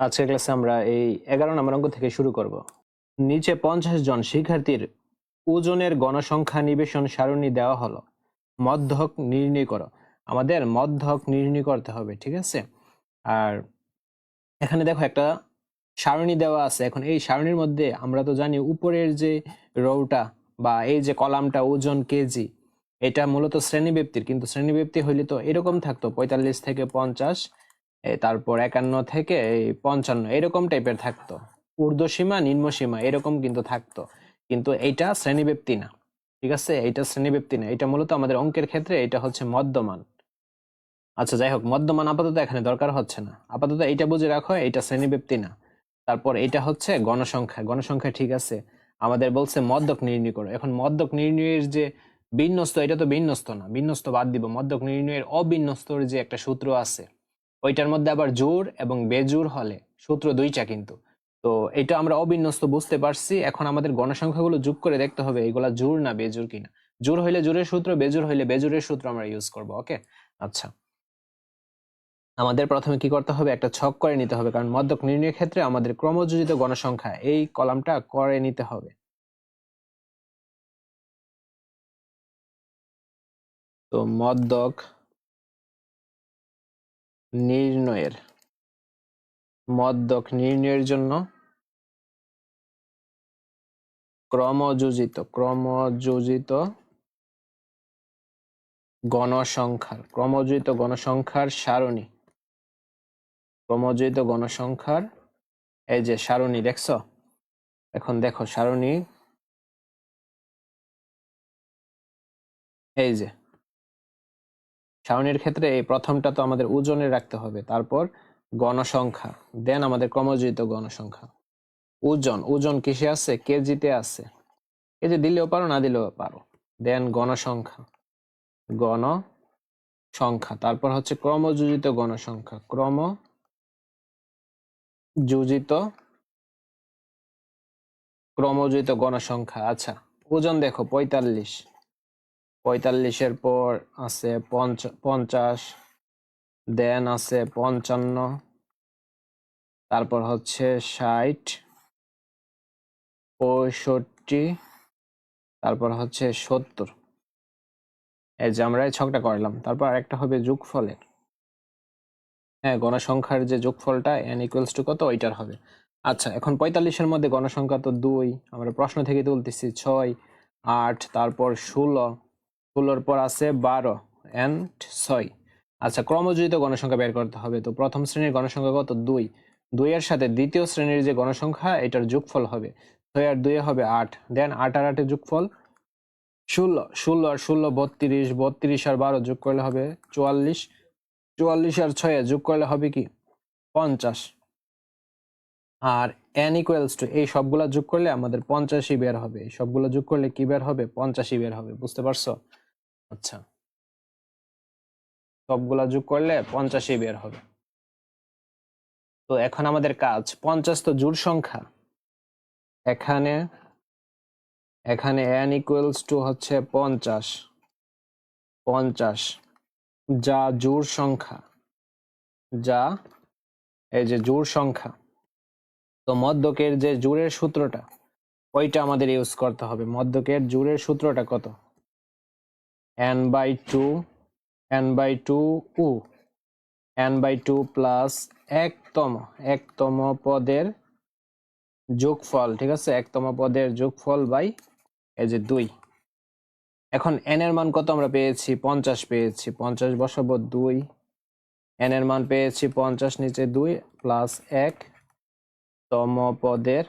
আজকের ক্লাসে আমরা এই এগারো নম্বর অঙ্ক থেকে শুরু করব। নিচে পঞ্চাশ জন শিক্ষার্থীর ওজনের গণসংখ্যা নিবেশন সারণী দেওয়া হলো। মধ্যক নির্ণয় করো। আমাদের মধ্যক নির্ণয় করতে হবে, ঠিক আছে? আর এখানে দেখো একটা সারণী দেওয়া আছে। এখন এই সারণীর মধ্যে আমরা তো জানি উপরের যে রৌটা বা এই যে কলামটা ওজন কেজি, এটা মূলত শ্রেণীব্যক্তির কিন্তু শ্রেণীব্যক্তি হইলে তো এরকম থাকতো, পঁয়তাল্লিশ থেকে পঞ্চাশ। তারপর একান্ন থেকে পঞ্চান্ন, এরকম টাইপের থাকতো। ঊর্ধ্বসীমা নিম্নসীমা এরকম কিন্তু থাকতো। কিন্তু এইটা শ্রেণীব্যক্তি না, ঠিক আছে? এইটা শ্রেণীব্যক্তি না। এটা মূলত আমাদের অঙ্কের ক্ষেত্রে এটা হচ্ছে মধ্যমান। আচ্ছা যাই হোক, মধ্যমান আপাতত এখানে দরকার হচ্ছে না। আপাতত এইটা বুঝে রাখো এটা শ্রেণীব্যক্তি না। তারপর এটা হচ্ছে গণসংখ্যা। গণসংখ্যা ঠিক আছে। আমাদের বলছে মদ্যক নির্ণয় করো। এখন মদ্যক নির্ণয়ের যে বিন্যস্ত, এটা তো বিন্যস্ত না। বিন্যস্ত বাদ দিব। মদ্যক নির্ণয়ের অবিন্যস্তর যে একটা সূত্র আছে ওইটার মধ্যে আবার জোর এবং বেজোর হলে সূত্র দুইটা কিন্তু। তো এটা আমরা অবিন্যস্ত বুঝতে পারছি। এখন আমাদের গণসংখ্যাগুলো যোগ করে দেখতে হবে এগুলা জোর না বেজোর কিনা। জোর হইলে জোরের সূত্র, বেজোর হইলে বেজোরের সূত্র আমরা ইউজ করব ওকে আচ্ছা। আমাদের প্রথমে কি করতে হবে? একটা ছক করে নিতে হবে, কারণ মধ্যক নির্ণয়ের ক্ষেত্রে আমাদের ক্রমযোজিত গণসংখ্যা এই কলামটা করে নিতে হবে। তো মধ্যক নির্ণয়ের মধ্যক নির্ণয়ের জন্য ক্রমযোজিত ক্রমযোজিত গণসংখ্যার ক্রমযোজিত গণসংখ্যার সারণী। ক্রমযোজিত গণসংখ্যার, এই যে সারণী দেখছ? এখন দেখো সারণী। এই যে সারণীর ক্ষেত্রে এই প্রথমটা তো আমাদের ওজনে রাখতে হবে। তারপর গণসংখ্যা দেন আমাদের ক্রমযোজিত গণসংখ্যা। ওজন ওজন কিসে আছে? কেজিতে আছে। কেজি দিলেও পারো, না দিলেও পারো। দেন গণসংখ্যা। গণ সংখ্যা তারপর হচ্ছে ক্রমযোজিত গণসংখ্যা। ক্রম যোজিত ক্রমযোজিত গণসংখ্যা। আচ্ছা ওজন দেখো, পঁয়তাল্লিশ। পঁয়তাল্লিশের পর আছে পঞ্চ- পঞ্চাশ দেন আছে পঞ্চান্ন, তারপর হচ্ছে ষাট, পঁয়ষট্টি, তারপর হচ্ছে সত্তর। এই যে আমরা এই ছকটা করলাম, তারপর আরেকটা হবে যোগফলের। হ্যাঁ গণসংখ্যার যে যোগফলটা এন ইকুয়ালস টু কত, ওইটার হবে। আচ্ছা এখন পঁয়তাল্লিশের মধ্যে গণসংখ্যা তো দুই, আমরা প্রশ্ন থেকে তুলতেছি ছয়, আট, তারপর ষোলো ষোলোর পর আছে বারো অ্যান্ড ছয়। আচ্ছা ক্রমযোজিত গণসংখ্যা বের করতে হবে। তো প্রথম শ্রেণির গণসংখ্যা কত? দুই। দুইয়ের সাথে দ্বিতীয় শ্রেণির যে গণসংখ্যা, এটার যোগফল হবে। ছয় আর দুইয়ে হবে আট। দেন আট আর আটের যোগফল ষোলো। ষোলো আর ষোলো, বত্রিশ। বত্রিশ আর বারো যোগ করলে হবে চুয়াল্লিশ। চুয়াল্লিশ আর ছয়ে যোগ করলে হবে কি? পঞ্চাশ। আর এন ইকুয়ালস টু এই সবগুলা যোগ করলে আমাদের পঞ্চাশই বের হবে। সবগুলো যোগ করলে কি বের হবে? পঞ্চাশই বের হবে। বুঝতে পারছ? আচ্ছা। সবগুলা যোগ করলে পঞ্চাশই বের হবে। তো এখন আমাদের কাজ, পঞ্চাশ তো জোড় সংখ্যা। এখানে এখানে এন ইকুয়ালস টু হচ্ছে পঞ্চাশ। পঞ্চাশ যা জোড় সংখ্যা। যা এই যে জোড় সংখ্যা। তো মধ্যকের যে জোড়ের সূত্রটা, ওইটা আমাদের ইউজ করতে হবে। মধ্যকের জোড়ের সূত্রটা কত? N by two n by two uh n by two plus একতম একতম পদের যোগফল, ঠিক আছে? একতম পদের যোগফল বাই এই যে দুই। এখন এন এর মান কত আমরা পেয়েছি? পঞ্চাশ পেয়েছি। পঞ্চাশ বসাবো দুই। এন এর মান পেয়েছি পঞ্চাশ নিচে দুই প্লাস এক তম পদের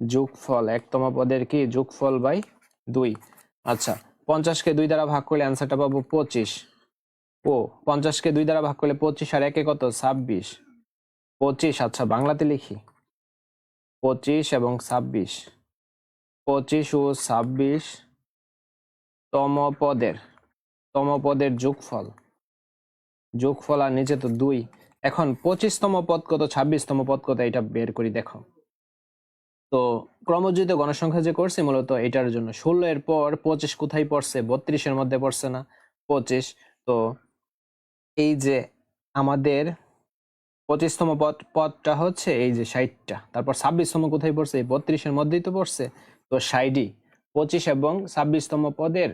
যোগফল। একতম পদের কি? যোগফল বাই দুই। আচ্ছা পঞ্চাশকে দুই দ্বারা ভাগ করলে অ্যান্সারটা পাবো পঁচিশ। ও, পঞ্চাশকে দুই দ্বারা ভাগ করলে পঁচিশ আর একে কত? ছাব্বিশ। পঁচিশ আচ্ছা বাংলাতে লিখি। পঁচিশ এবং ছাব্বিশ। পঁচিশ ও ছাব্বিশ তম পদের তম পদের যোগফল। যোগফল আর নিচে তো দুই। এখন পঁচিশতম পদ কত, ছাব্বিশতম পদ কত, এটা বের করি, দেখো। তো ক্রমযোজিত গণসংখ্যা যে করছে মূলত এটার জন্য, ষোলো এর পর পঁচিশ কোথায় পড়ছে? বত্রিশের মধ্যে পড়ছে না, পঁচিশ। তো এই যে আমাদের পঁচিশতম পদ, পদটা হচ্ছে এই যে ষাটটা, তারপর ছাব্বিশতম কোথায় পড়ছে? এই বত্রিশের মধ্যেই তো পড়ছে। তো ষাটই, পঁচিশ এবং ছাব্বিশতম পদের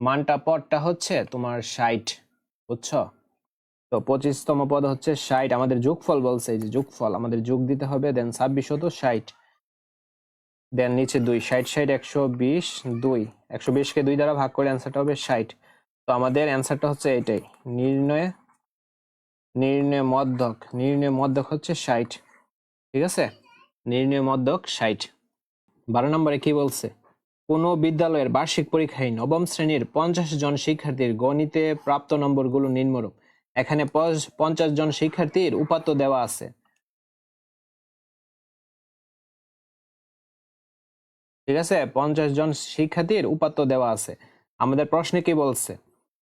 মানটা, পদটা হচ্ছে তোমার ষাট, বুঝছ? তো পঁচিশতম পদ হচ্ছে ষাট, আমাদের যোগফল বলছে এই যে যোগফল, আমাদের যোগ দিতে হবে দেন ছাব্বিশ হতো ষাট। দেন নিচে দুই, ষাট ষাট, একশো বিশ, দুই। একশো বিশকে দুই দ্বারা ভাগ করে অ্যান্সারটা হবে ষাট। তো আমাদের অ্যান্সারটা হচ্ছে এটাই। নির্ণয় নির্ণয় মধ্যক নির্ণয় মধ্যক হচ্ছে ষাট। ঠিক আছে? নির্ণয় মধ্যক ষাট। বারো নম্বরে কি বলছে? কোন বিদ্যালয়ের বার্ষিক পরীক্ষায় নবম শ্রেণির পঞ্চাশ জন শিক্ষার্থীর গণিতে প্রাপ্ত নম্বরগুলো নিম্নরূপ। এখানে পঞ্চ- পঞ্চাশ জন শিক্ষার্থীর উপাত্ত দেওয়া আছে। ঠিক আছে? পঞ্চাশ জন শিক্ষার্থীর উপাত্ত দেওয়া আছে। আমাদের প্রশ্নে কি বলছে?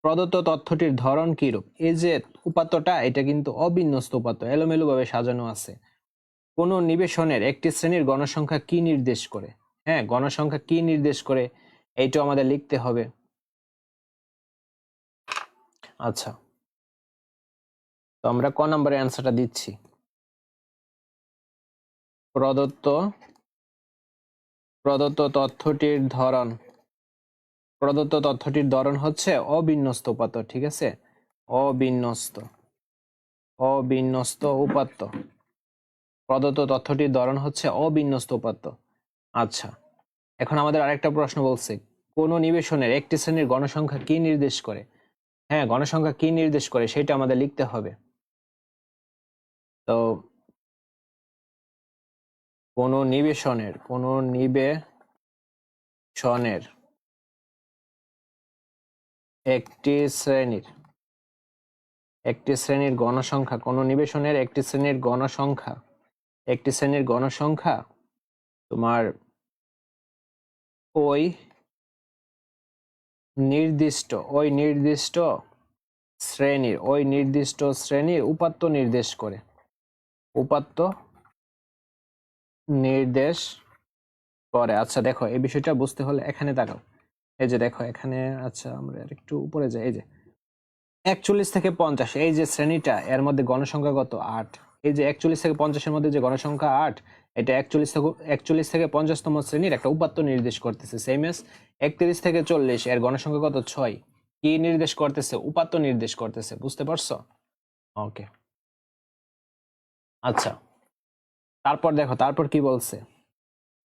প্রদত্ত তথ্যটির ধরন কিরূপ? এই যে উপাত্তটা, এটা কিন্তু অবিন্যস্ত উপাত্ত এলোমেলো ভাবে সাজানো আছে। কোন নিবেশনের একটি শ্রেণির গণসংখ্যা কি নির্দেশ করে? হ্যাঁ গণসংখ্যা কি নির্দেশ করে? এইটাও আমাদের লিখতে হবে। আচ্ছা। তো আমরা ক নম্বরে অ্যান্সারটা দিচ্ছি। প্রদত্ত প্রদত্ত তথ্যটির ধরন। প্রদত্ত তথ্যটির ধরন হচ্ছে অবিন্যস্ত উপাত্ত, ঠিক আছে? অবিন্যস্ত। অবিন্যস্ত উপাত্ত। প্রদত্ত তথ্যটির ধরন হচ্ছে অবিন্যস্ত উপাত্ত। আচ্ছা এখন আমাদের আরেকটা প্রশ্ন বলছে, কোন নিবেশনের একটি শ্রেণির গণসংখ্যা কি নির্দেশ করে? হ্যাঁ গণসংখ্যা কি নির্দেশ করে সেটা আমাদের লিখতে হবে। তো কোন নিবেশনের কোন নিবেশনের একটি শ্রেণির একটি শ্রেণির গণসংখ্যা, কোন নিবেশনের একটি শ্রেণির গণসংখ্যা, একটি শ্রেণির গণসংখ্যা তোমার ওই নির্দিষ্ট ওই নির্দিষ্ট শ্রেণির, ওই নির্দিষ্ট শ্রেণির উপাত্ত নির্দেশ করে। উপাত্ত নির্দেশ করে। আচ্ছা দেখো, এই বিষয়টা বুঝতে হলে এখানে তাকাও এই যে দেখো, এখানে আচ্ছা আমরা একটু উপরে যাই। এই যে একচল্লিশ থেকে পঞ্চাশ, এই যে শ্রেণীটা, এর মধ্যে গণসংখ্যা কত? আট। এই যে একচল্লিশ থেকে পঞ্চাশের মধ্যে যে গণসংখ্যা আট, এটা একচল্লিশ থেকে একচল্লিশ থেকে পঞ্চাশতম শ্রেণির একটা উপাত্ত নির্দেশ করতেছে। সেম এস একত্রিশ থেকে চল্লিশ, এর গণসংখ্যা কত? ছয়। কি নির্দেশ করতেছে? উপাত্ত নির্দেশ করতেছে, বুঝতে পারছ? ওকে আচ্ছা। তারপর দেখো, তারপর কি বলছে?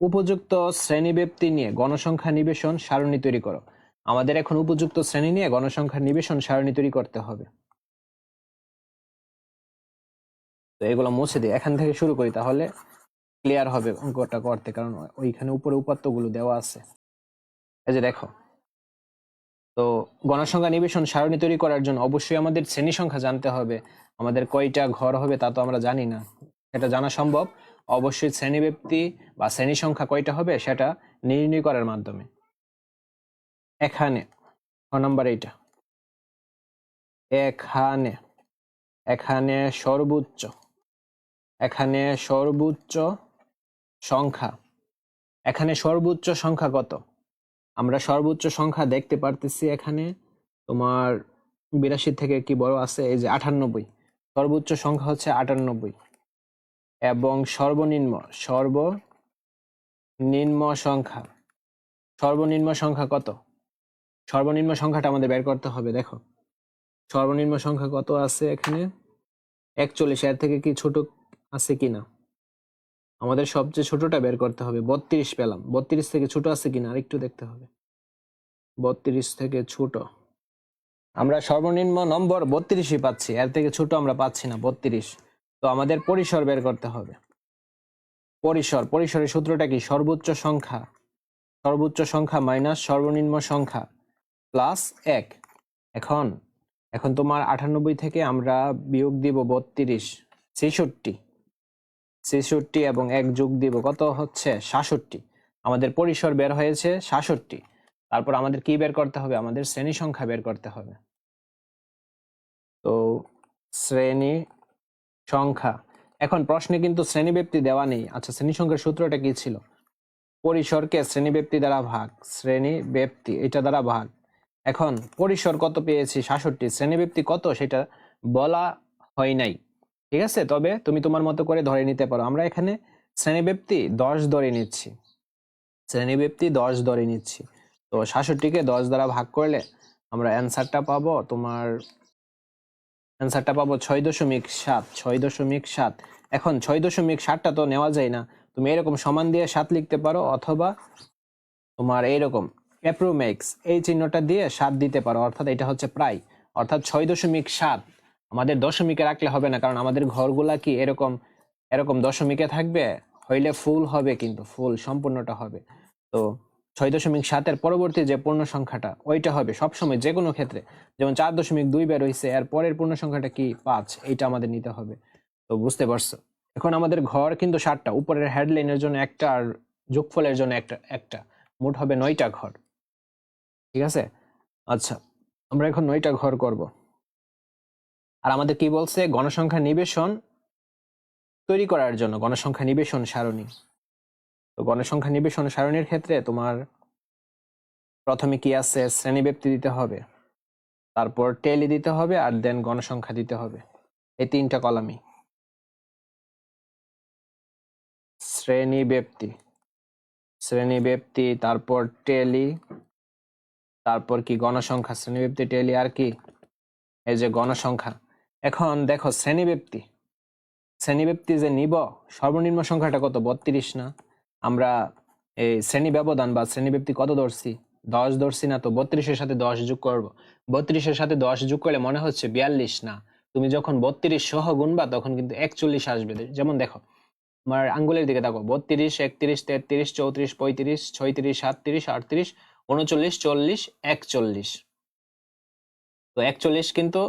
উপযুক্ত শ্রেণীব্যক্তি নিয়ে গণসংখ্যা নিবেশন সারণী তৈরি করো। আমাদের এখন উপযুক্ত শ্রেণি নিয়ে গণসংখ্যা নিবেশন সারণী তৈরি করতে হবে। তো এগুলো মুছে দিই এখান থেকে শুরু করি তাহলে ক্লিয়ার হবে অঙ্কটা করতে, কারণ ওইখানে উপরে উপাত্তগুলো দেওয়া আছে। এই যে দেখো, তো গণসংখ্যা নিবেশন সারণী তৈরি করার জন্য অবশ্যই আমাদের শ্রেণি সংখ্যা জানতে হবে। আমাদের কয়টা ঘর হবে তা তো আমরা জানি না। এটা জানা সম্ভব। অবশ্যই শ্রেণীব্যক্তি বা শ্রেণি সংখ্যা কয়টা হবে সেটা নির্ণয় করার মাধ্যমে। এখানে, ক নম্বর এইটা। এখানে এখানে সর্বোচ্চ এখানে সর্বোচ্চ সংখ্যা, এখানে সর্বোচ্চ সংখ্যা কত? আমরা সর্বোচ্চ সংখ্যা দেখতে পারতেছি এখানে, তোমার বিরাশি থেকে কি বড় আছে? এই যে আটানব্বই, সর্বোচ্চ সংখ্যা হচ্ছে আটানব্বই। এবং সর্বনিম্ন সর্বনিম্ন সংখ্যা। সর্বনিম্ন সংখ্যা কত? সর্বনিম্ন সংখ্যাটা আমাদের বের করতে হবে, দেখো। সর্বনিম্ন সংখ্যা কত আছে এখানে? একচল্লিশ, এর থেকে কি ছোট আছে কি না? আমাদের সবচেয়ে ছোটটা বের করতে হবে, বত্রিশ পেলাম। বত্রিশ থেকে ছোট আছে কিনা আরেকটু দেখতে হবে। বত্রিশ থেকে ছোট। আমরা সর্বনিম্ন নম্বর বত্রিশই পাচ্ছি, এর থেকে ছোট আমরা পাচ্ছি না, বত্রিশ। তো আমাদের পরিসর বের করতে হবে। পরিসর, পরিসরের সূত্রটা কি? সর্বোচ্চ সংখ্যা। সর্বোচ্চ সংখ্যা মাইনাস সর্বনিম্ন সংখ্যা প্লাস এক। এখন এখন তোমার আটানব্বই থেকে আমরা বিয়োগ দিব বত্রিশ, ছেষট্টি। ছেষট্টি এবং এক যোগ দিব কত হচ্ছে? সাতষট্টি। আমাদের পরিসর বের হয়েছে সাতষট্টি। তারপর আমাদের কি বের করতে হবে? আমাদের শ্রেণি সংখ্যা বের করতে হবে। তো, শ্রেণি সংখ্যা। এখন প্রশ্নে কিন্তু শ্রেণীব্যক্তি দেওয়া নেই। আচ্ছা শ্রেণি সংখ্যার সূত্রটা কি ছিল? পরিসরকে শ্রেণীব্যক্তি দ্বারা ভাগ। শ্রেণি ব্যক্তি এটা দ্বারা ভাগ। এখন পরিসর কত পেয়েছি? সাতষট্টি। শ্রেণীব্যক্তি কত? সেটা বলা হয় নাই। ঠিক আছে? তবে তুমি তোমার মতো করে ধরে নিতে পারো। আমরা এখানে শ্রেণীব্যাপ্তি দশ ধরে নিচ্ছি। শ্রেণীব্যাপ্তি দশ ধরে নিচ্ছি। তো সাতষট্টিকে দশ দ্বারা ভাগ করলে আমরা অ্যান্সারটা পাবো তোমার অ্যান্সারটা পাবো ছয় দশমিক সাত, ছয় দশমিক সাত। এখন ছয় দশমিক সাতটা তো নেওয়া যায় না। তুমি এরকম সমান দিয়ে সাত লিখতে পারো অথবা তোমার এইরকম অ্যাপ্রোমেক্স এই চিহ্নটা দিয়ে সাত দিতে পারো। অর্থাৎ এটা হচ্ছে প্রায়। অর্থাৎ ছয় দশমিক সাত। আমাদের দশমিকে রাখলে হবে না, কারণ আমাদের ঘরগুলা কি এরকম এরকম দশমিকে থাকবে? হইলে ফুল হবে কিন্তু, ফুল সম্পূর্ণটা হবে। তো ছয় দশমিক সাতের পরবর্তী যে পূর্ণ সংখ্যাটা ওইটা হবে সবসময় যে কোনো ক্ষেত্রে। যেমন চার দশমিক দুই বের হয়েছে এর পরের পূর্ণ সংখ্যাটা কি? পাঁচ। এইটা আমাদের নিতে হবে। তো বুঝতে পারছ? এখন আমাদের ঘর কিন্তু সাতটা, উপরের হেডলাইনের জন্য একটা আর যোগফলের জন্য একটা একটা। মোট হবে নয়টা ঘর। ঠিক আছে? আচ্ছা আমরা এখন নয়টা ঘর করব। আর আমাদের কি বলছে? গণসংখ্যা নিবেশন তৈরি করার জন্য, গণসংখ্যা নিবেশন সারণী। তো গণসংখ্যা নিবেশন সারণীর ক্ষেত্রে তোমার প্রথমে কি আছে? শ্রেণীব্যাপ্তি দিতে হবে, তারপর টেলি দিতে হবে, আর দেন গণসংখ্যা দিতে হবে। এই তিনটা কলামই। শ্রেণীব্যাপ্তি। শ্রেণীব্যাপ্তি, তারপর টেলি তারপর কি গণসংখ্যা? শ্রেণি ব্যক্তি টেলি আর কি? এই যে গণসংখ্যা। এখন দেখো, শ্রেণীব্যাপ্তি। শ্রেণীব্যাপ্তি যে নিব, সর্বনিম্ন সংখ্যাটা কত? বত্রিশ না? আমরা এই শ্রেণি ব্যবধান বা শ্রেণীব্যাপ্তি কত ধরছি? দশ ধরছি না তো বত্রিশের সাথে দশ যোগ করব। বত্রিশের সাথে দশ যোগ করলে মনে হচ্ছে বিয়াল্লিশ, না। তুমি যখন বত্রিশ সহ গুনবা তখন কিন্তু একচল্লিশ আসবে। যেমন দেখো আমার আঙ্গুলের দিকে দেখো বত্রিশ, একত্রিশ, তেত্রিশ, চৌত্রিশ, পঁয়ত্রিশ, ছয়ত্রিশ, সাতত্রিশ, আটত্রিশ, উনচল্লিশ, চল্লিশ, একচল্লিশ। তো একচল্লিশ কিন্তু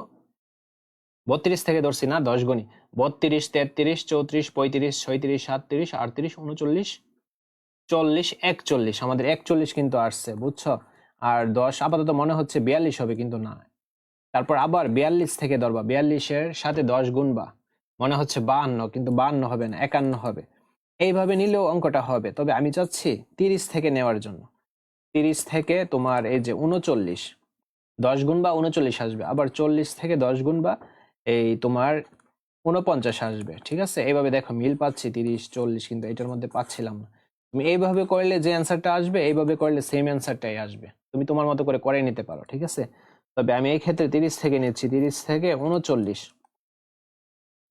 বত্রিশ থেকে ধরছি না, দশ গণি বত্রিশ, তেত্রিশ, চৌত্রিশ, পঁয়ত্রিশ, ছয়ত্রিশ, সাতত্রিশ, আটত্রিশ, উনচল্লিশ চল্লিশ, একচল্লিশ। আমাদের একচল্লিশ কিন্তু আসছে, বুঝছ? আর দশ, আপাতত মনে হচ্ছে বিয়াল্লিশ হবে, কিন্তু না। তারপর আবার বিয়াল্লিশ থেকে ধরবা, বিয়াল্লিশের সাথে দশ গুণবা মনে হচ্ছে বাহান্ন, কিন্তু বাহান্ন হবে না, একান্ন হবে। এইভাবে নিলেও অঙ্কটা হবে। তবে আমি চাচ্ছি তিরিশ থেকে নেওয়ার জন্য। তিরিশ থেকে তোমার এই যে উনচল্লিশ, দশ গুণ বা উনচল্লিশ আসবে। আবার চল্লিশ থেকে দশ গুণ বা এই তোমার উনপঞ্চাশ আসবে, ঠিক আছে? এইভাবে দেখো, মিল পাচ্ছি তিরিশ, চল্লিশ, কিন্তু এটার মধ্যে পাচ্ছিলাম না। তুমি এইভাবে করলে যে অ্যান্সারটা আসবে, এইভাবে করলে সেম অ্যান্সারটাই আসবে। তুমি তোমার মতো করে করে নিতে পারো, ঠিক আছে? তবে আমি এই ক্ষেত্রে তিরিশ থেকে নিচ্ছি, তিরিশ থেকে উনচল্লিশ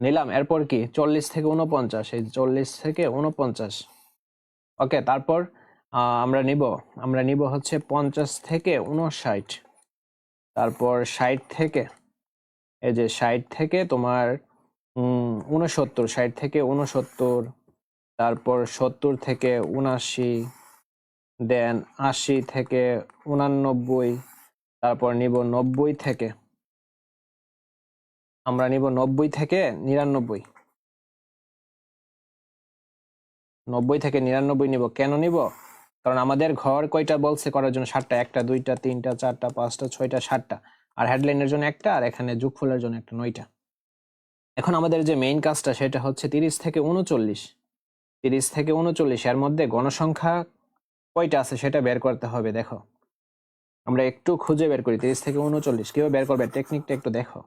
নিলাম, এরপর কি? চল্লিশ থেকে উনপঞ্চাশ এই চল্লিশ থেকে উনপঞ্চাশ ওকে তারপর আমরা নিব আমরা নিব হচ্ছে পঞ্চাশ থেকে উনষাট তারপর ষাট থেকে, এই যে ষাট থেকে তোমার উনসত্তর ষাট থেকে উনসত্তর তারপর সত্তর থেকে উনাশি, দেন আশি থেকে উনানব্বই, তারপর নিব নব্বই থেকে। আমরা নিব নব্বই থেকে নিরানব্বই। নব্বই থেকে নিরানব্বই নিব। কেন নিব? কারণ আমাদের ঘর কয়টা বলছে করার জন্য? সাতটা, একটা, দুইটা, তিনটা, চারটা, পাঁচটা, ছয়টা, সাতটা। আর হেডলাইনের জন্য একটা, আর এখানে যোগফলের জন্য একটা, নয়টা। এখন আমাদের যে মেইন কাজটা, সেটা হচ্ছে তিরিশ থেকে উনচল্লিশ। তিরিশ থেকে উনচল্লিশ, এর মধ্যে গণসংখ্যা কয়টা আছে সেটা বের করতে হবে, দেখো। আমরা একটু খুঁজে বের করি, তিরিশ থেকে উনচল্লিশ, কীভাবে বের করবে? টেকনিকটা একটু দেখো।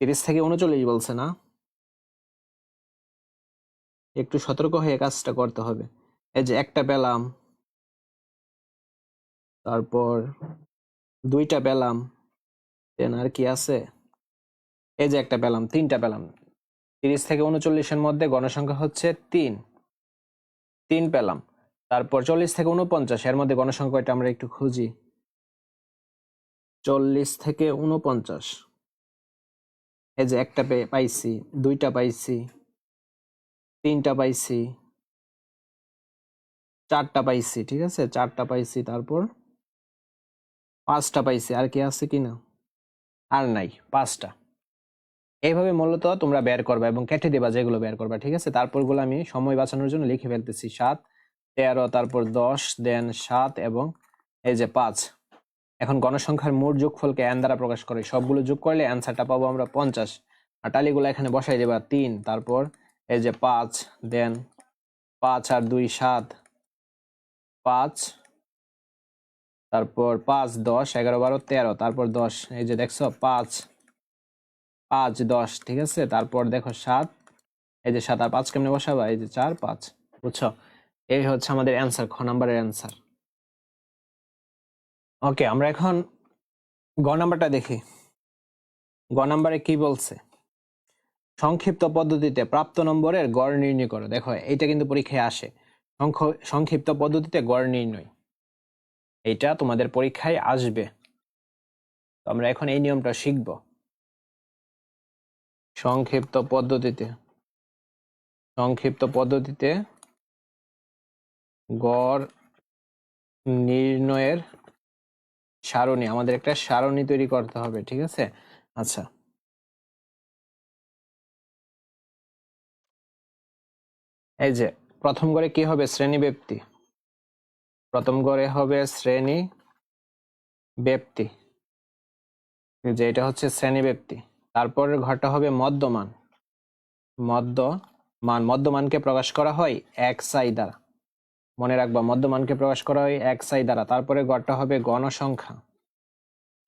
তিরিশ থেকে উনচল্লিশ বলছে না? একটু সতর্ক হয়ে কাজটা করতে হবে। এই যে একটা পেলাম, তারপর দুইটা পেলাম, দেন আর কি আছে? এই যে একটা পেলাম, তিনটা পেলাম। তিরিশ থেকে উনচল্লিশের মধ্যে গণসংখ্যা হচ্ছে তিন। তিন পেলাম। তারপর চল্লিশ থেকে উনপঞ্চাশ, এর মধ্যে গণসংখ্যা কয়টা আমরা একটু খুঁজি। চল্লিশ থেকে উনপঞ্চাশ। এই যে একটা পাইছি, দুইটা পাইছি, তিনটা পাইছি, চারটা পাইছি, ঠিক আছে? চারটা পাইছি, তারপর পাঁচটা পাইছি। আর কি আছে কি না আর নাই, পাঁচটা। এইভাবে মূলত তোমরা বের করবা এবং কেটে দেবা যেগুলো বের করবা, ঠিক আছে? তারপরগুলো আমি সময় বাঁচানোর জন্য লিখে ফেলতেছি। সাত, তেরো, তারপর দশ, দেন সাত এবং এই যে পাঁচ। এখন গণসংখ্যার মোট যোগফলকে এন দ্বারা প্রকাশ করে, সবগুলো যোগ করলে অ্যান্সারটা পাবো আমরা পঞ্চাশ। আর টালিগুলো এখানে বসাই দেবা তিন, তারপর এই যে পাঁচ, দেন পাঁচ আর দুই সাত, পাঁচ, তারপর পাঁচ, দশ, এগারো, বারো, তেরো, তারপর দশ, এই যে দেখছ, পাঁচ পাঁচ, দশ, ঠিক আছে? তারপর দেখো সাত। এই যে সাত আর পাঁচ কেমনে বসাবা? এই যে চার, পাঁচ। বুঝছ? এই হচ্ছে আমাদের অ্যান্সার খ নাম্বারের অ্যান্সার ওকে আমরা এখন গ নাম্বারটা দেখি। গ নাম্বারে কি বলছে? সংক্ষিপ্ত পদ্ধতিতে প্রাপ্ত নম্বরের গড় নির্ণয় করো। দেখো, এইটা কিন্তু পরীক্ষায় আসে। সংক্ষ- সংক্ষিপ্ত পদ্ধতিতে গড় নির্ণয়। এইটা তোমাদের পরীক্ষায় আসবে। তো আমরা এখন এই নিয়মটা শিখব। সংক্ষিপ্ত পদ্ধতিতে সংক্ষিপ্ত পদ্ধতিতে গড় নির্ণয়ের সারণী, আমাদের একটা সারণী তৈরি করতে হবে, ঠিক আছে? আচ্ছা। এই যে, প্রথম গড়ে কি হবে? শ্রেণি ব্যক্তি। প্রথম গড়ে হবে শ্রেণি ব্যক্তি। যে, এটা হচ্ছে শ্রেণি ব্যক্তি। তারপরের ঘরটা হবে মধ্যমান মধ্যমান মদ্যমানকে প্রকাশ করা হয় এক সাই দ্বারা। মনে রাখবা, মদ্যমানকে প্রকাশ করা হয় এক সাই দ্বারা। তারপরে গড়টা হবে গণসংখ্যা।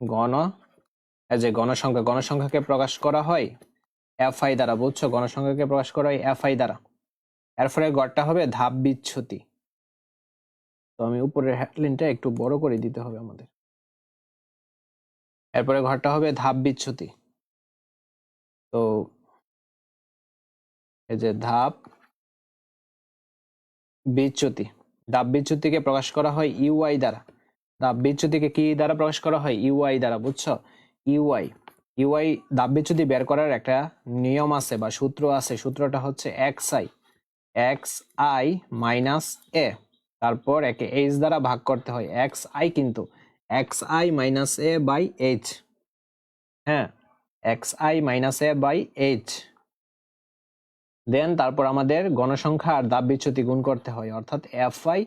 গণ যে গণসংখ্যা, গণসংখ্যাকে প্রকাশ করা হয় এফ আই দ্বারা, বুঝছ? গণসংখ্যাকে প্রকাশ করা হয় এফ আই দ্বারা। এরপরে গড়টা হবে ধাপ বিচ্ছুতি। তো আমি উপরের হেডলাইনটা একটু বড় করে দিতে হবে আমাদের। এরপরে ঘরটা হবে ধাপ বিচ্ছুতি। তো এই যে ধাপ বিচ্যুতি। ধাপ বিচ্যুতিকে প্রকাশ করা হয় ইউআই দ্বারা। ধাপ বিচ্যুতিকে কি দ্বারা প্রকাশ করা হয়? ইউআই দ্বারা, বুঝছ? ইউআই ইউআই ধাপ বিচ্যুতি বের করার একটা নিয়ম আছে বা সূত্র আছে। সূত্রটা হচ্ছে x i x i minus a তারপর একে এইচ দ্বারা ভাগ করতে হয়। এক্স আই কিন্তু। X i minus a by h হ্যাঁ? X i minus a by h then তারপর আমাদের গণসংখ্যা আর দাব বিচ্যুতি গুণ করতে হয়, অর্থাৎ এফ আই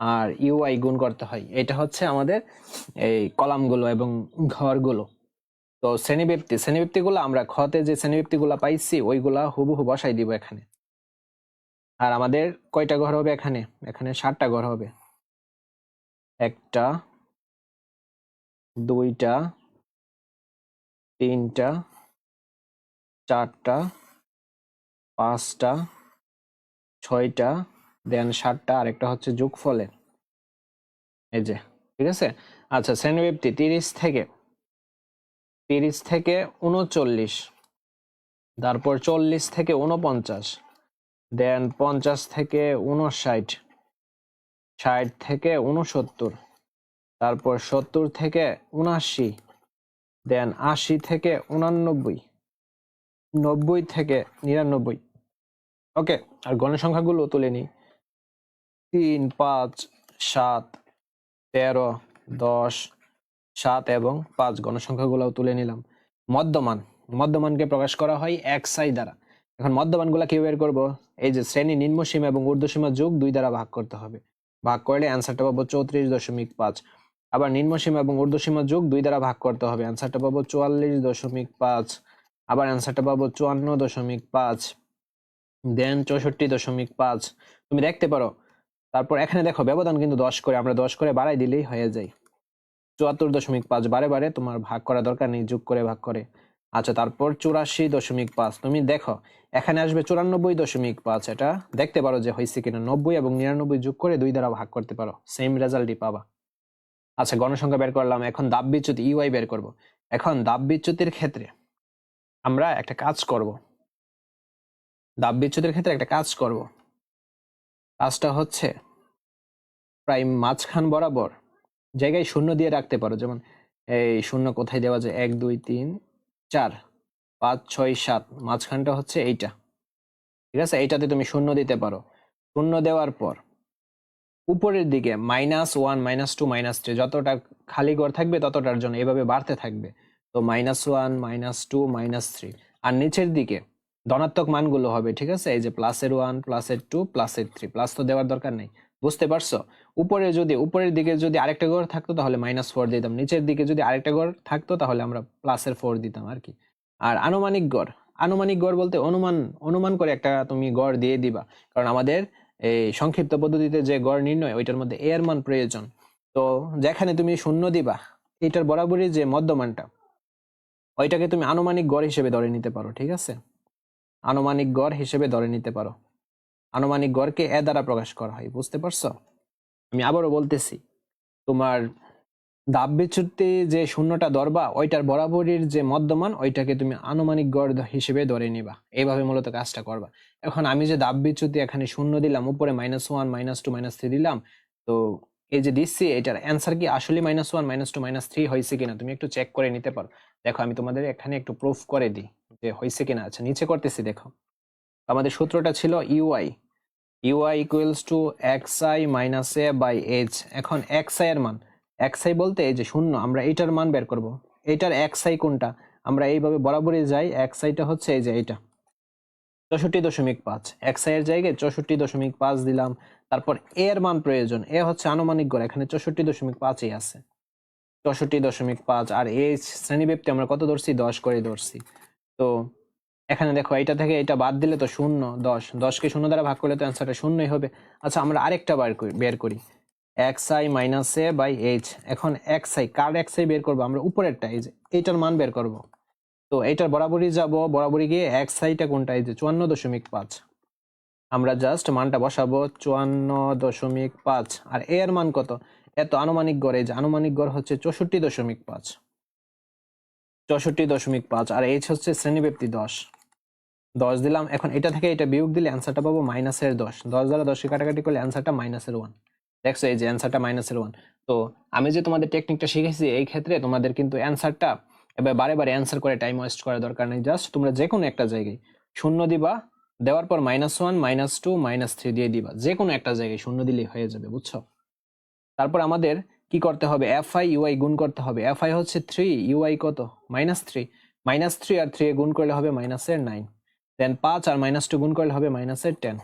আর ইউআই গুণ করতে হয়। এটা হচ্ছে আমাদের এই কলামগুলো এবং ঘরগুলো। তো শ্রেণীব্যক্তি, শ্রেণীব্যক্তিগুলো আমরা খতে যে শ্রেণীব্যক্তিগুলো পাইছি, ওইগুলা হুবহু বসাই দিব এখানে। আর আমাদের কয়টা ঘর হবে এখানে? এখানে ষাটটা ঘর হবে। একটা, দুইটা তিনটা, চারটা, পাঁচটা, ছয়টা, দেন সাতটা, আরেকটা হচ্ছে যোগফলের। এই যে, ঠিক আছে? আচ্ছা শ্রেণীব্যক্তি তিরিশ থেকে তিরিশ থেকে উনচল্লিশ, তারপর চল্লিশ থেকে উনপঞ্চাশ, দেন পঞ্চাশ থেকে উনষাট, ষাট থেকে উনসত্তর, তারপর সত্তর থেকে উনাশি দেন আশি থেকে উনানব্বই, নব্বই থেকে নিরানব্বই। ওকে, আর গণসংখ্যাগুলো তুলে নিই। তিন, পাঁচ, সাত, তেরো, দশ, সাত এবং পাঁচ গণসংখ্যাগুলোও তুলে নিলাম। মধ্যমান, মধ্যমানকে প্রকাশ করা হয় এক সাই দ্বারা। এখন মধ্যমানগুলো কি বের করব? এই যে শ্রেণি, নিম্নসীমা এবং ঊর্ধ্বসীমা যোগ দুই দ্বারা ভাগ করতে হবে। ভাগ করলে অ্যান্সারটা পাবো চৌত্রিশ দশমিক পাঁচ। আবার নিম্নসীমা এবং ঊর্ধ্বসীমা যোগ দুই দ্বারা ভাগ করতে হবে। অ্যান্সারটা পাবো চুয়াল্লিশ দশমিক পাঁচ, আবার অ্যান্সারটা পাবো চুয়ান্ন দশমিক পাঁচ দেন চৌষট্টি দশমিক পাঁচ। তুমি দেখতে পারো, তারপর এখানে দেখো ব্যবধান কিন্তু দশ করে, আমরা দশ করে বাড়াই দিলেই হয়ে যায়। চুয়াত্তর দশমিক পাঁচ বারে বারে তোমার ভাগ করা দরকার নেই, যোগ করে ভাগ করে। আচ্ছা তারপর চুরাশি দশমিক পাঁচ, তুমি দেখো, এখানে আসবে চুরানব্বই দশমিক পাঁচ, এটা দেখতে পারো যে হয়েছে কিনা। নব্বই এবং নিরানব্বই যোগ করে দুই দ্বারা ভাগ করতে পারো সেম রেজাল্টই পাবা। আচ্ছা গণসংখ্যা বের করলাম, এখন দাব বিচ্যুতি ইউআই বের করব। এখন দাব বিচ্যুতির ক্ষেত্রে আমরা একটা কাজ করব। দাব বিচ্যুতির ক্ষেত্রে একটা কাজ করব। কাজটা হচ্ছে প্রায় মাঝখান বরাবর জায়গায় শূন্য দিয়ে রাখতে পারো। যেমন এই শূন্য কোথায় দেওয়া যায়? এক, দুই, তিন, চার, পাঁচ, ছয়, সাত। মাঝখানটা হচ্ছে এইটা। ঠিক আছে? এইটাতে তুমি শূন্য দিতে পারো। শূন্য দেওয়ার পর উপরের দিকে minus one minus two minus three যতটা খালি ঘর থাকবে ততটার জন্য এভাবে বাড়তে থাকবে। তো minus one minus two minus three আর নিচের দিকে ধনাত্মক মানগুলো হবে, ঠিক আছে? এই যে প্লাসের ওয়ান প্লাসের টু প্লাসের থ্রি প্লাস তো দেওয়ার দরকার নেই, বুঝতে পারছ? উপরে যদি, উপরের দিকে যদি আরেকটা ঘর থাকতো তাহলে মাইনাস ফোর দিতাম। নিচের দিকে যদি আরেকটা ঘর থাকতো তাহলে আমরা প্লাসের ফোর দিতাম আর কি। আর আনুমানিক গড় আনুমানিক গড় বলতে অনুমান অনুমান করে একটা তুমি গড় দিয়ে দিবা। কারণ আমাদের এই সংক্ষিপ্ত পদ্ধতিতে যে গড় নির্ণয়, ওইটার মধ্যে এ এর মান প্রয়োজন। তো যেখানে তুমি শূন্য দিবা, এটার বরাবরই যে মধ্যমানটা, ওইটাকে তুমি আনুমানিক গড় হিসেবে ধরে নিতে পারো, ঠিক আছে? আনুমানিক গড় হিসেবে ধরে নিতে পারো। আনুমানিক গড়কে এ দ্বারা প্রকাশ করা হয়, বুঝতে পারছ? আমি আবারও বলতেছি, তোমার দাব বিচ্যুতি যে শূন্যটা ধরবা, ওইটার বরাবরের যে মধ্যমান ওইটাকে তুমি আনুমানিক গড় হিসেবে ধরে নিবা। এইভাবে মূলত কাজটা করবা। এখন আমি যে দাব বিচ্যুতি এখানে শূন্য দিলাম, উপরে minus one minus two minus three দিলাম, তো এই যে দিচ্ছি, এটার অ্যান্সার কি আসলে minus one minus two minus three হয়েছে কিনা, তুমি একটু চেক করে নিতে পারো। দেখো, আমি তোমাদের এখানে একটু প্রুফ করে দিই যে হয়েছে কিনা। আচ্ছা নিচে করতেছি, দেখো। আমাদের সূত্রটা ছিল u i u i equals to x i minus a by h এখন এক্স আই এর মান। এক্স আই বলতে এই যে শূন্য, আমরা এইটার মান বের করব। এইটার এক্স আই কোনটা? আমরা এইভাবে বরাবরই যাই, এক্স আইটা হচ্ছে এই যে এইটা। চৌষট্টি দশমিক পাঁচ। এক্স আই এর জায়গায় চৌষট্টি দশমিক পাঁচ দিলাম, তারপর এর মান প্রয়োজন। এ হচ্ছে আনুমানিক গড়, এখানে চৌষট্টি দশমিক পাঁচই আছে। চৌষট্টি দশমিক পাঁচ, আর এইচ শ্রেণীব্যাপ্তি আমরা কত ধরছি? দশ করে ধরছি। তো এখানে দেখো এটা থেকে এটা বাদ দিলে তো শূন্য, দশ। দশকে শূন্য দ্বারা ভাগ করলে তো অ্যান্সারটা শূন্যই হবে। আচ্ছা আমরা আরেকটা বার করি, বের করি। X i minus a by h এখন এক্স আই কার এক্স বের করব? আমরা উপরেরটা, এই যে এইটার মান বের করব। তো এইটার বরাবরই যাব, বরাবরই গিয়ে এক্স আইটা কোনটা? এই যে চুয়ান্ন দশমিক পাঁচ। আমরা জাস্ট মানটা বসাবো, চুয়ান্ন দশমিক পাঁচ। আর এ এর মান কত? এত আনুমানিক গড়, এই যে আনুমানিক গড় হচ্ছে চৌষট্টি দশমিক পাঁচ। চৌষট্টি দশমিক পাঁচ, আর এইচ হচ্ছে শ্রেণীব্যাপ্তি দশ। দশ দিলাম, এখন এটা থেকে এটা বিয়োগ দিলে অ্যান্সারটা পাবো মাইনাসের দশ। দশ দ্বারা দশকে কাটাকাটি করলে অ্যান্সারটা মাইনাসের ওয়ান দেখছ এই যে অ্যান্সারটা মাইনাসের ওয়ান তো আমি যে তোমাদের টেকনিকটা শিখেছি, এই ক্ষেত্রে তোমাদের কিন্তু অ্যান্সারটা এবার বারে বারে অ্যান্সার করে টাইম ওয়েস্ট করার দরকার নেই। জাস্ট তোমরা যে কোনো একটা জায়গায় শূন্য দিবা, দেওয়ার পর minus one minus two minus three দিয়ে দিবা। যে কোনো একটা জায়গায় শূন্য দিলেই হয়ে যাবে, বুঝছ? তারপর আমাদের কি করতে হবে? এফ আই ইউআই গুণ করতে হবে। এফ আই হচ্ছে থ্রি ইউআই কত? মাইনাস থ্রি মাইনাস থ্রি আর থ্রি এ গুণ করলে হবে মাইনাসের নাইন দেন পাঁচ আর মাইনাস টু গুণ করলে হবে মাইনাসের টেন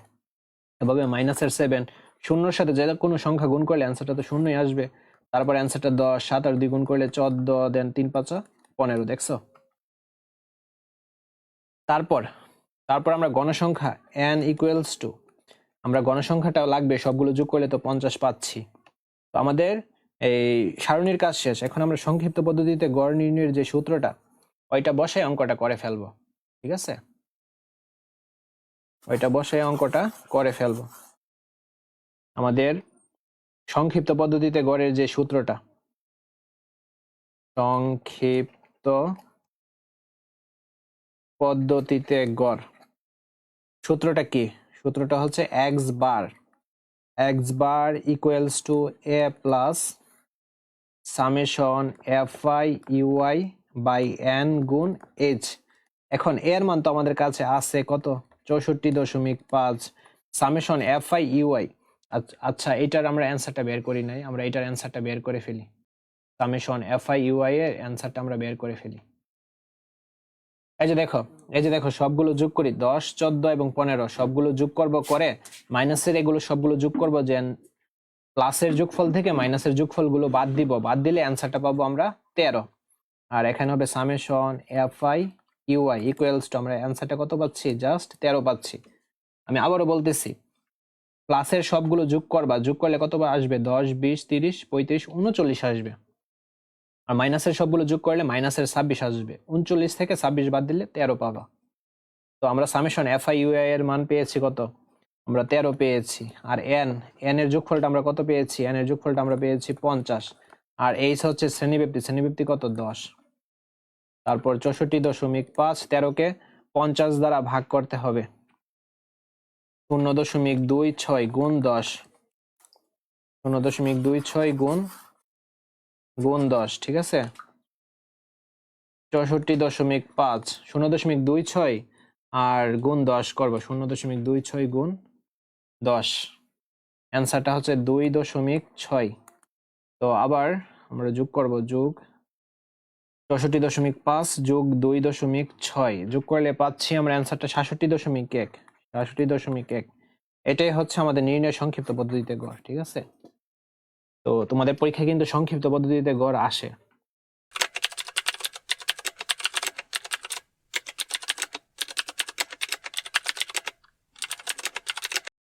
এভাবে মাইনাসের সেভেন শূন্যর সাথে যে কোনো সংখ্যা গুণ করলে অ্যান্সারটা তো শূন্যই আসবে। তারপর অ্যান্সারটা দশ, সাত আর দুই গুণ করলে চোদ্দ দেন তিন পাঁচা, পনেরো, দেখছ? তারপর তারপর আমরা গণসংখ্যা এন ইকুয়ালস টু আমরা গণসংখ্যাটা লাগবে, সবগুলো যোগ করলে তো পঞ্চাশ পাচ্ছি। তো আমাদের এই সারণীর কাজ শেষ। এখন আমরা সংক্ষিপ্ত পদ্ধতিতে গড় নির্ণয়ের যে সূত্রটা, ওইটা বসে অঙ্কটা করে ফেলব। ঠিক আছে? ওইটা বসে অঙ্কটা করে ফেলব। আমাদের সংক্ষিপ্ত পদ্ধতিতে গড়ের যে সূত্রটা, সংক্ষিপ্ত পদ্ধতিতে গড়, সূত্রটা কি? সূত্রটা হচ্ছে x bar x bar equals to a plus summation f i u i by n গুণ এইচ এখন এর মান তো আমাদের কাছে আছে কত? চৌষট্টি দশমিক পাঁচ। সামেশন এফ আই ইউআই আচ্ছা এটার আমরা অ্যান্সারটা বের করি নাই, আমরা এটার অ্যান্সারটা বের করে ফেলি। সামেশন এফ আই ইউআই এর অ্যান্সারটা আমরা বের করে ফেলি। এই যে দেখো, এই যে দেখো, সবগুলো যোগ করি, দশ, চোদ্দ এবং পনেরো, সবগুলো যোগ করব করে মাইনাসের এগুলো সবগুলো যোগ করব যে প্লাসের যোগফল থেকে মাইনাসের যোগফলগুলো বাদ দিব, বাদ দিলে অ্যান্সারটা পাবো আমরা তেরো। আর এখানে হবে summation f i u i equals to আমরা অ্যান্সারটা কত পাচ্ছি? জাস্ট তেরো পাচ্ছি। আমি আবারও বলতেছি প্লাসের সবগুলো যোগ করবা যোগ করলে কতবার আসবে? দশ, বিশ, তিরিশ, পঁয়ত্রিশ, উনচল্লিশ আসবে। আর মাইনাসের সবগুলো যোগ করলে মাইনাসের ছাব্বিশ আসবে। উনচল্লিশ থেকে ছাব্বিশ বাদ দিলে তেরো পাবা। তো আমরা সামেশন এফ আই ইউআই এর মান পেয়েছি কত? আমরা তেরো পেয়েছি। আর এন এন এর যোগফলটা আমরা কত পেয়েছি? এন এর যোগফলটা আমরা পেয়েছি পঞ্চাশ। আর এইচ হচ্ছে শ্রেণীব্যাপ্তি। শ্রেণীব্যাপ্তি কত? দশ। তারপর চৌষট্টি দশমিক পাঁচ তেরোকে পঞ্চাশ দ্বারা ভাগ করতে হবে। শূন্য দশমিক দুই ছয় গুণ দশ। শূন্য দশমিক দুই ছয় গুণ গুণ দশ, ঠিক আছে? চৌষট্টি দশমিক পাঁচ, শূন্য দশমিক দুই ছয় আর গুণ দশ করব, শূন্য দশমিক দুই ছয় গুণ দশ। অ্যান্সারটা হচ্ছে দুই দশমিক ছয়। তো আবার আমরা যোগ করব, যোগ চৌষট্টি দশমিক পাঁচ যোগ দুই দশমিক ছয়। যোগ করলে পাচ্ছি আমরা অ্যান্সারটা সাতষট্টি দশমিক এক। সাতষট্টি দশমিক এক। এটাই হচ্ছে আমাদের নির্ণয় সংক্ষিপ্ত পদ্ধতিতে গড়, ঠিক আছে? তো তোমাদের পরীক্ষায় কিন্তু সংক্ষিপ্ত পদ্ধতিতে গড় আসে।